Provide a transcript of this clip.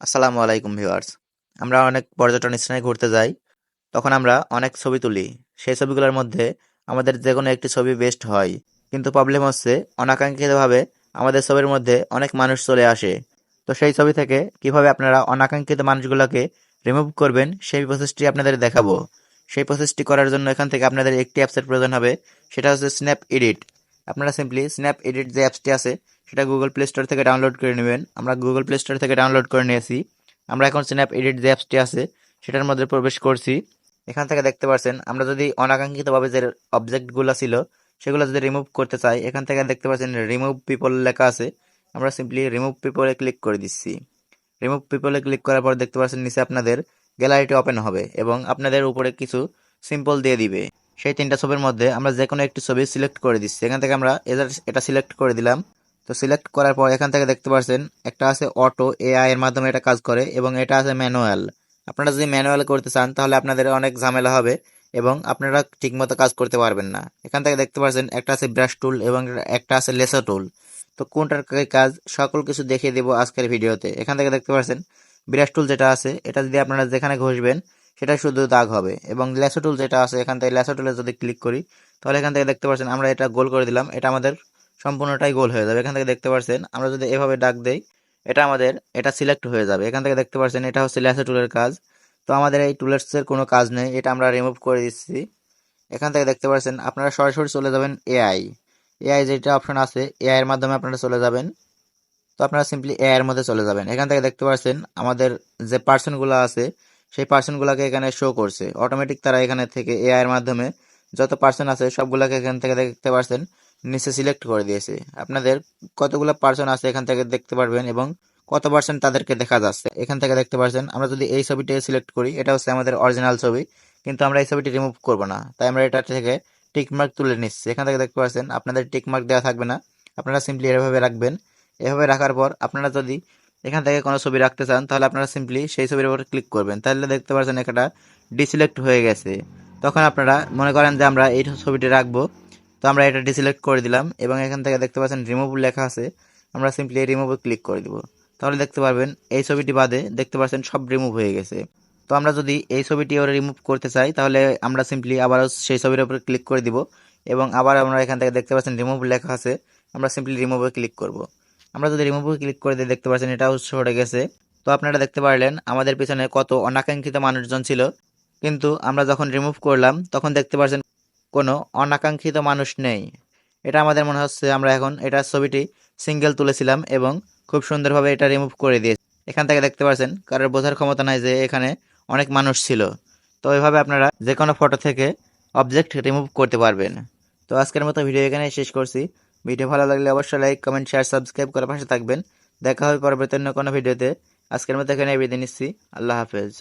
আসসালামু আলাইকুম ভিউয়ার্স। আমরা অনেক পর্যটন স্থানে ঘুরতে যাই। তখন আমরা অনেক ছবি তুলি। সেই ছবিগুলোর মধ্যে আমাদের যে কোনো একটি ছবি বেস্ট হয়। কিন্তু প্রবলেম হচ্ছে, অনাকাঙ্ক্ষিতভাবে আমাদের ছবির মধ্যে অনেক মানুষ চলে আসে। তো সেই ছবি থেকে কীভাবে আপনারা অনাকাঙ্ক্ষিত মানুষগুলোকে রিমুভ করবেন, সেই প্রসেসটি আপনাদের দেখাবো। সেই প্রসেসটি করার জন্য এখান থেকে আপনাদের একটি অ্যাপসের প্রয়োজন হবে। সেটা হচ্ছে স্ন্যাপ এডিট আপনারা সিম্পলি স্ন্যাপ এডিট যে অ্যাপসটি আছে সেটা গুগল প্লে স্টোর থেকে ডাউনলোড করে নেবেন। আমরা গুগল প্লে স্টোর থেকে ডাউনলোড করে নিয়েছি। আমরা এখন স্ন্যাপ এডিট যে অ্যাপসটি আছে, সেটার মধ্যে প্রবেশ করছি। এখান থেকে দেখতে পাচ্ছেন আমরা যদি অনাকাঙ্ক্ষিতভাবে যে অবজেক্টগুলো ছিল, সেগুলো যদি রিমুভ করতে চাই, এখান থেকে দেখতে পাচ্ছেন রিমুভ পিপল লেখা আছে। আমরা সিম্পলি রিমুভ পিপলে ক্লিক করে দিচ্ছি। রিমুভ পিপলে ক্লিক করার পর দেখতে পাচ্ছেন নিচে আপনাদের গ্যালারিটি ওপেন হবে এবং আপনাদের উপরে কিছু সিম্পল দিয়ে দিবে। সেই তিনটা ছবির মধ্যে আমরা যে কোনো একটি ছবি সিলেক্ট করে দিচ্ছি। এখান থেকে আমরা এটা সিলেক্ট করে দিলাম। তো সিলেক্ট করার পর এখান থেকে দেখতে পাচ্ছেন একটা আছে অটো এআই এর মাধ্যমে এটা কাজ করে এবং এটা আছে ম্যানুয়াল আপনারা যদি ম্যানুয়াল করতে চান, তাহলে আপনাদের অনেক ঝামেলা হবে এবং আপনারা ঠিকমতো কাজ করতে পারবেন না। এখান থেকে দেখতে পাচ্ছেন একটা আছে ব্রাশ টুল এবং একটা আছে লেসার টুল তো কোনটার কাজ, সকল কিছু দেখিয়ে দেবো আজকের ভিডিওতে। এখান থেকে দেখতে পাচ্ছেন ব্রাশ টুল যেটা আছে, এটা যদি আপনারা যেখানে ঘষবেন, সেটা শুধু দাগ হবে এবং লেসো টুল যেটা আছে, এখান থেকে লেসো টুলে যদি ক্লিক করি, তাহলে এখান থেকে দেখতে পাচ্ছেন আমরা এটা গোল করে দিলাম। এটা আমাদের সম্পূর্ণটাই গোল হয়ে যাবে। এখান থেকে দেখতে পাচ্ছেন আমরা যদি এভাবে ডাক দেই, এটা আমাদের, এটা সিলেক্ট হয়ে যাবে। এখান থেকে দেখতে পাচ্ছেন এটা হচ্ছে লেসো টুলের কাজ। তো আমাদের এই টুলেটসের কোনো কাজ নেই, এটা আমরা রিমুভ করে দিচ্ছি। এখান থেকে দেখতে পাচ্ছেন আপনারা সরাসরি চলে যাবেন এআই এআই যেটা অপশন আছে এআইয়ের মাধ্যমে আপনারা চলে যাবেন। তো আপনারা সিম্পলি এআই এর মধ্যে চলে যাবেন। এখান থেকে দেখতে পাচ্ছেন আমাদের যে পার্সনগুলো আছে, সেই পার্সনগুলোকে এখানে শো করছে। অটোমেটিক তারা এখানে থেকে এআইয়ের মাধ্যমে, যত পার্সন আছে, সবগুলোকে এখান থেকে দেখতে পাচ্ছেন নিচে সিলেক্ট করে দিয়েছে। আপনাদের কতগুলো পার্সন আছে এখান থেকে দেখতে পারবেন এবং কত পার্সেন্ট তাদেরকে দেখা যাচ্ছে। এখান থেকে দেখতে পাচ্ছেন আমরা যদি এই ছবিটি সিলেক্ট করি এটা হচ্ছে আমাদের অরিজিনাল ছবি, কিন্তু আমরা এই ছবিটি রিমুভ করব না। তাই আমরা এটা থেকে টিকমার্ক তুলে নিচ্ছি। এখান থেকে দেখতে পাচ্ছেন, আপনাদের টিকমার্ক দেওয়া থাকবে না। আপনারা সিম্পলি এভাবে রাখবেন। এভাবে রাখার পর আপনারা যদি এখান থেকে কোনো ছবি রাখতে চান, তাহলে আপনারা সিম্পলি সেই ছবির উপর ক্লিক করবেন। তাহলে দেখতে পাচ্ছেন একটা ডিসিলেক্ট হয়ে গেছে। তখন আপনারা মনে করেন যে আমরা এই ছবিটি রাখব। তো আমরা এটা ডিসিলেক্ট করে দিলাম এবং এখান থেকে দেখতে পাচ্ছেন রিমুভ লেখা আছে। আমরা সিম্পলি রিমুভে ক্লিক করে দিব। তাহলে দেখতে পারবেন এই ছবিটি বাদে দেখতে পাচ্ছেন সব রিমুভ হয়ে গেছে। তো আমরা যদি এই ছবিটি ওরা রিমুভ করতে চাই, তাহলে আমরা সিম্পলি আবারও সেই ছবির উপরে ক্লিক করে দিব এবং আবার আমরা এখান থেকে দেখতে পাচ্ছেন রিমুভ লেখা আছে। আমরা সিম্পলি রিমুভে ক্লিক করব। আমরা যদি রিমুভে ক্লিক করে দিয়ে দেখতে পাচ্ছেন এটাও সরে গেছে। তো আপনারা দেখতে পারলেন আমাদের পিছনে কত অনাকাঙ্ক্ষিত মানুষজন ছিল। কিন্তু আমরা যখন রিমুভ করলাম, তখন দেখতে পাচ্ছেন কোনো অনাকাঙ্ক্ষিত মানুষ নেই। এটা আমাদের মনে হচ্ছে আমরা এখন এটা ছবিটি সিঙ্গেল তুলেছিলাম এবং খুব সুন্দরভাবে এটা রিমুভ করে দিয়েছি। এখান থেকে দেখতে পাচ্ছেন কারোর বোঝার ক্ষমতা নাই যে এখানে অনেক মানুষ ছিল। তো এইভাবে আপনারা যে কোনো ফটো থেকে অবজেক্ট রিমুভ করতে পারবেন। তো আজকের মতো ভিডিও এখানে শেষ করছি। ভিডিও ভালো লাগলে অবশ্যই লাইক কমেন্ট শেয়ার সাবস্ক্রাইব করে পাশে থাকবেন। দেখা হবে পরবর্তী অন্য কোনো ভিডিওতে আজকের মতো এখানে বিদায় নিচ্ছি। আল্লাহ হাফেজ।